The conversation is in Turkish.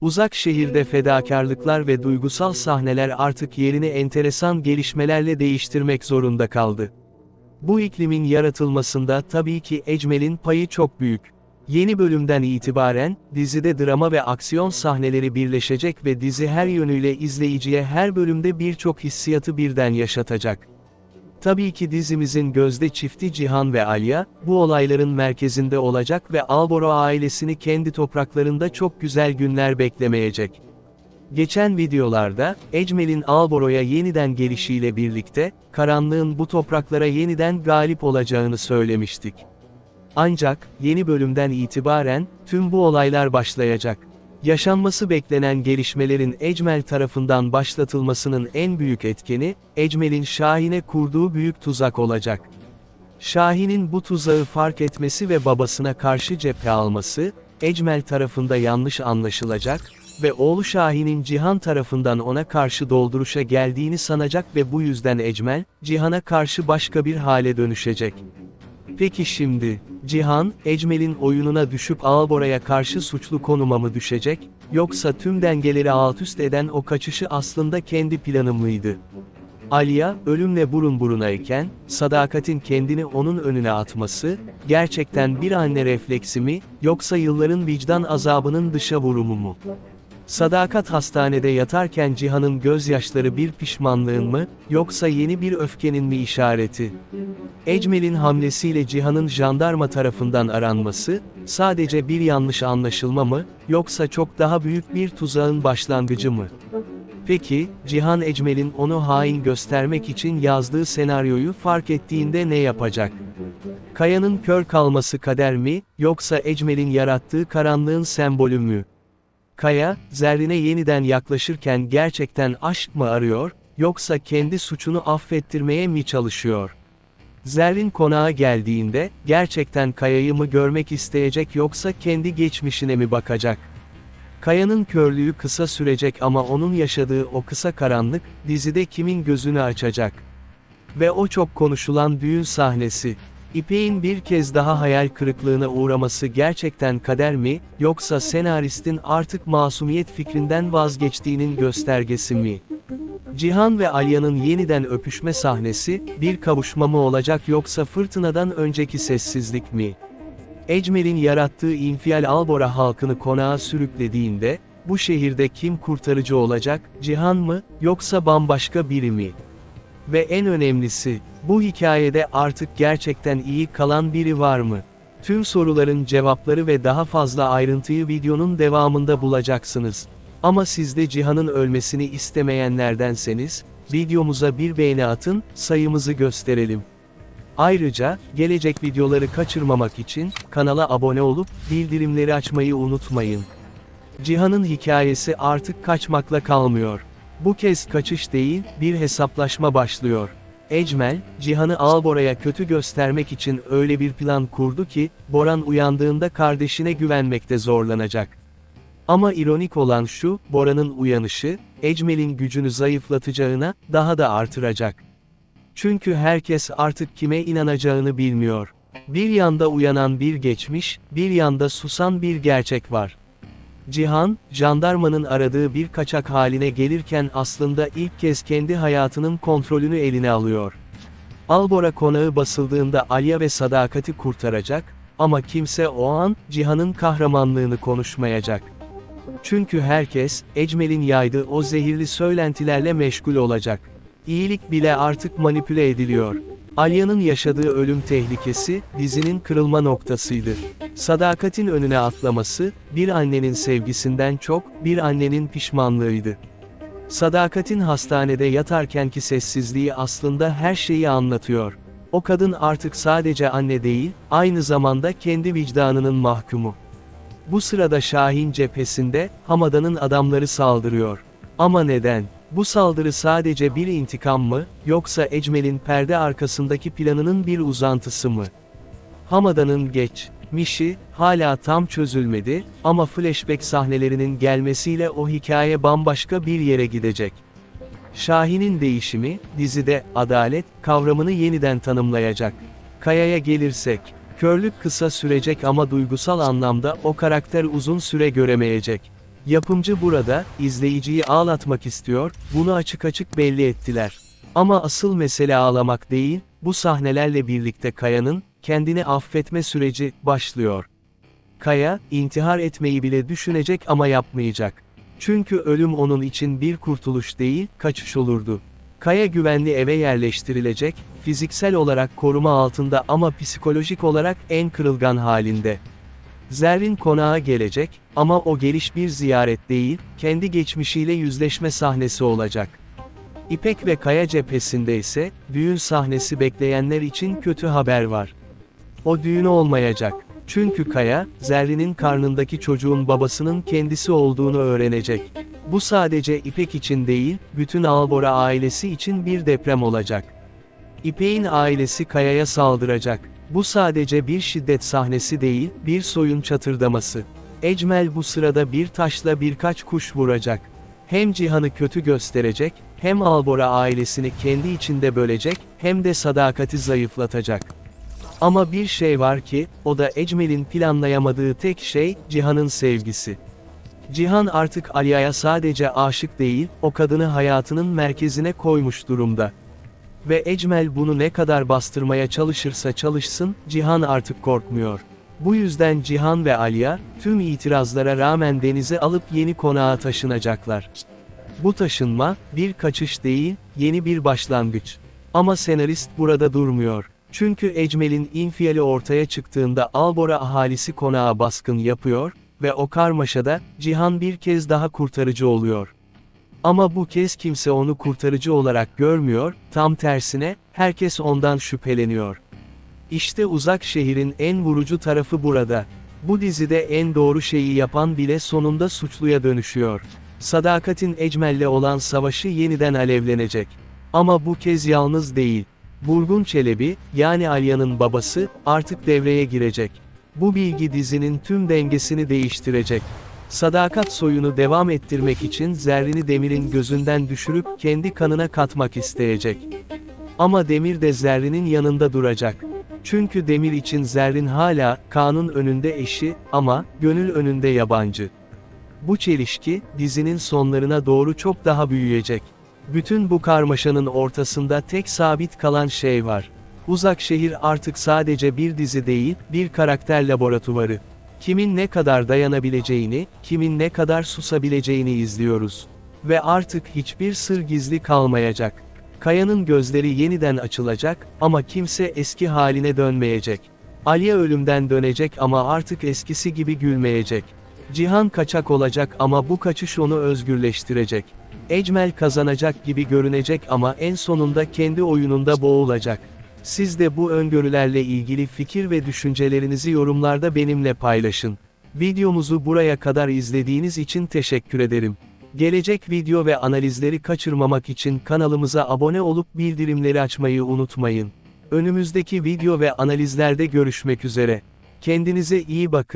Uzak şehirde fedakarlıklar ve duygusal sahneler artık yerini enteresan gelişmelerle değiştirmek zorunda kaldı. Bu iklimin yaratılmasında tabii ki Ecmel'in payı çok büyük. Yeni bölümden itibaren, dizide drama ve aksiyon sahneleri birleşecek ve dizi her yönüyle izleyiciye her bölümde birçok hissiyatı birden yaşatacak. Tabii ki dizimizin gözde çifti Cihan ve Alya, bu olayların merkezinde olacak ve Alboro ailesini kendi topraklarında çok güzel günler beklemeyecek. Geçen videolarda, Ecmel'in Alboro'ya yeniden gelişiyle birlikte, karanlığın bu topraklara yeniden galip olacağını söylemiştik. Ancak, yeni bölümden itibaren, tüm bu olaylar başlayacak. Yaşanması beklenen gelişmelerin Ecmel tarafından başlatılmasının en büyük etkeni, Ecmel'in Şahin'e kurduğu büyük tuzak olacak. Şahin'in bu tuzağı fark etmesi ve babasına karşı cephe alması, Ecmel tarafında yanlış anlaşılacak ve oğlu Şahin'in Cihan tarafından ona karşı dolduruşa geldiğini sanacak ve bu yüzden Ecmel, Cihan'a karşı başka bir hale dönüşecek. Peki şimdi, Cihan, Ecmel'in oyununa düşüp Albora'ya karşı suçlu konuma mı düşecek, yoksa tüm dengeleri altüst eden o kaçışı aslında kendi planı mıydı? Aliya, ölümle burun burunayken, sadakatin kendini onun önüne atması, gerçekten bir anne refleksi mi, yoksa yılların vicdan azabının dışa vurumu mu? Sadakat hastanede yatarken Cihan'ın gözyaşları bir pişmanlığın mı, yoksa yeni bir öfkenin mi işareti? Ecmel'in hamlesiyle Cihan'ın jandarma tarafından aranması, sadece bir yanlış anlaşılma mı, yoksa çok daha büyük bir tuzağın başlangıcı mı? Peki, Cihan Ecmel'in onu hain göstermek için yazdığı senaryoyu fark ettiğinde ne yapacak? Kaya'nın kör kalması kader mi, yoksa Ecmel'in yarattığı karanlığın sembolü mü? Kaya, Zerrin'e yeniden yaklaşırken gerçekten aşk mı arıyor, yoksa kendi suçunu affettirmeye mi çalışıyor? Zerrin konağa geldiğinde, gerçekten Kaya'yı mı görmek isteyecek yoksa kendi geçmişine mi bakacak? Kaya'nın körlüğü kısa sürecek ama onun yaşadığı o kısa karanlık, dizide kimin gözünü açacak? Ve o çok konuşulan düğün sahnesi. İpek'in bir kez daha hayal kırıklığına uğraması gerçekten kader mi, yoksa senaristin artık masumiyet fikrinden vazgeçtiğinin göstergesi mi? Cihan ve Alya'nın yeniden öpüşme sahnesi, bir kavuşma mı olacak yoksa fırtınadan önceki sessizlik mi? Ecmel'in yarattığı infial Albora halkını konağa sürüklediğinde, bu şehirde kim kurtarıcı olacak, Cihan mı, yoksa bambaşka biri mi? Ve en önemlisi, bu hikayede artık gerçekten iyi kalan biri var mı? Tüm soruların cevapları ve daha fazla ayrıntıyı videonun devamında bulacaksınız. Ama siz de Cihan'ın ölmesini istemeyenlerdenseniz, videomuza bir beğeni atın, sayımızı gösterelim. Ayrıca, gelecek videoları kaçırmamak için, kanala abone olup, bildirimleri açmayı unutmayın. Cihan'ın hikayesi artık kaçmakla kalmıyor. Bu kez kaçış değil, bir hesaplaşma başlıyor. Ecmel, Cihan'ı Albora'ya kötü göstermek için öyle bir plan kurdu ki, Boran uyandığında kardeşine güvenmekte zorlanacak. Ama ironik olan şu, Bora'nın uyanışı, Ecmel'in gücünü zayıflatacağına, daha da artıracak. Çünkü herkes artık kime inanacağını bilmiyor. Bir yanda uyanan bir geçmiş, bir yanda susan bir gerçek var. Cihan, jandarmanın aradığı bir kaçak haline gelirken aslında ilk kez kendi hayatının kontrolünü eline alıyor. Albora konağı basıldığında Alya ve Sadakat'i kurtaracak, ama kimse o an, Cihan'ın kahramanlığını konuşmayacak. Çünkü herkes, Ecmel'in yaydığı o zehirli söylentilerle meşgul olacak. İyilik bile artık manipüle ediliyor. Alya'nın yaşadığı ölüm tehlikesi, dizinin kırılma noktasıydı. Sadakatin önüne atlaması, bir annenin sevgisinden çok, bir annenin pişmanlığıydı. Sadakatin hastanede yatarkenki sessizliği aslında her şeyi anlatıyor. O kadın artık sadece anne değil, aynı zamanda kendi vicdanının mahkumu. Bu sırada Şahin cephesinde, Hamada'nın adamları saldırıyor. Ama neden? Bu saldırı sadece bir intikam mı, yoksa Ecmel'in perde arkasındaki planının bir uzantısı mı? Hamada'nın geç, Mişi, hala tam çözülmedi, ama flashback sahnelerinin gelmesiyle o hikaye bambaşka bir yere gidecek. Şahin'in değişimi, dizide, adalet, kavramını yeniden tanımlayacak. Kaya'ya gelirsek, körlük kısa sürecek ama duygusal anlamda o karakter uzun süre göremeyecek. Yapımcı burada, izleyiciyi ağlatmak istiyor, bunu açık açık belli ettiler. Ama asıl mesele ağlamak değil, bu sahnelerle birlikte Kaya'nın, kendini affetme süreci, başlıyor. Kaya, intihar etmeyi bile düşünecek ama yapmayacak. Çünkü ölüm onun için bir kurtuluş değil, kaçış olurdu. Kaya güvenli eve yerleştirilecek, fiziksel olarak koruma altında ama psikolojik olarak en kırılgan halinde. Zerrin konağa gelecek, ama o geliş bir ziyaret değil, kendi geçmişiyle yüzleşme sahnesi olacak. İpek ve Kaya cephesinde ise, düğün sahnesi bekleyenler için kötü haber var. O düğün olmayacak. Çünkü Kaya, Zerrin'in karnındaki çocuğun babasının kendisi olduğunu öğrenecek. Bu sadece İpek için değil, bütün Albora ailesi için bir deprem olacak. İpek'in ailesi Kaya'ya saldıracak. Bu sadece bir şiddet sahnesi değil, bir soyun çatırdaması. Ecmel bu sırada bir taşla birkaç kuş vuracak. Hem Cihan'ı kötü gösterecek, hem Albora ailesini kendi içinde bölecek, hem de sadakati zayıflatacak. Ama bir şey var ki, o da Ecmel'in planlayamadığı tek şey, Cihan'ın sevgisi. Cihan artık Aliya'ya sadece aşık değil, o kadını hayatının merkezine koymuş durumda. Ve Ecmel bunu ne kadar bastırmaya çalışırsa çalışsın, Cihan artık korkmuyor. Bu yüzden Cihan ve Aliya, tüm itirazlara rağmen denize alıp yeni konağa taşınacaklar. Bu taşınma, bir kaçış değil, yeni bir başlangıç. Ama senarist burada durmuyor. Çünkü Ecmel'in infiali ortaya çıktığında Albora ahalisi konağa baskın yapıyor ve o karmaşada Cihan bir kez daha kurtarıcı oluyor. Ama bu kez kimse onu kurtarıcı olarak görmüyor, tam tersine herkes ondan şüpheleniyor. İşte uzak şehrin en vurucu tarafı burada. Bu dizide en doğru şeyi yapan bile sonunda suçluya dönüşüyor. Sadakatin Ecmel'le olan savaşı yeniden alevlenecek. Ama bu kez yalnız değil. Burgun Çelebi, yani Alya'nın babası, artık devreye girecek. Bu bilgi dizinin tüm dengesini değiştirecek. Sadakat soyunu devam ettirmek için Zerrin'i Demir'in gözünden düşürüp kendi kanına katmak isteyecek. Ama Demir de Zerrin'in yanında duracak. Çünkü Demir için Zerrin hala, kanun önünde eşi, ama, gönül önünde yabancı. Bu çelişki, dizinin sonlarına doğru çok daha büyüyecek. Bütün bu karmaşanın ortasında tek sabit kalan şey var. Uzak şehir artık sadece bir dizi değil, bir karakter laboratuvarı. Kimin ne kadar dayanabileceğini, kimin ne kadar susabileceğini izliyoruz. Ve artık hiçbir sır gizli kalmayacak. Kaya'nın gözleri yeniden açılacak, ama kimse eski haline dönmeyecek. Aliye ölümden dönecek ama artık eskisi gibi gülmeyecek. Cihan kaçak olacak ama bu kaçış onu özgürleştirecek. Ecmel kazanacak gibi görünecek ama en sonunda kendi oyununda boğulacak. Siz de bu öngörülerle ilgili fikir ve düşüncelerinizi yorumlarda benimle paylaşın. Videomuzu buraya kadar izlediğiniz için teşekkür ederim. Gelecek video ve analizleri kaçırmamak için kanalımıza abone olup bildirimleri açmayı unutmayın. Önümüzdeki video ve analizlerde görüşmek üzere. Kendinize iyi bakın.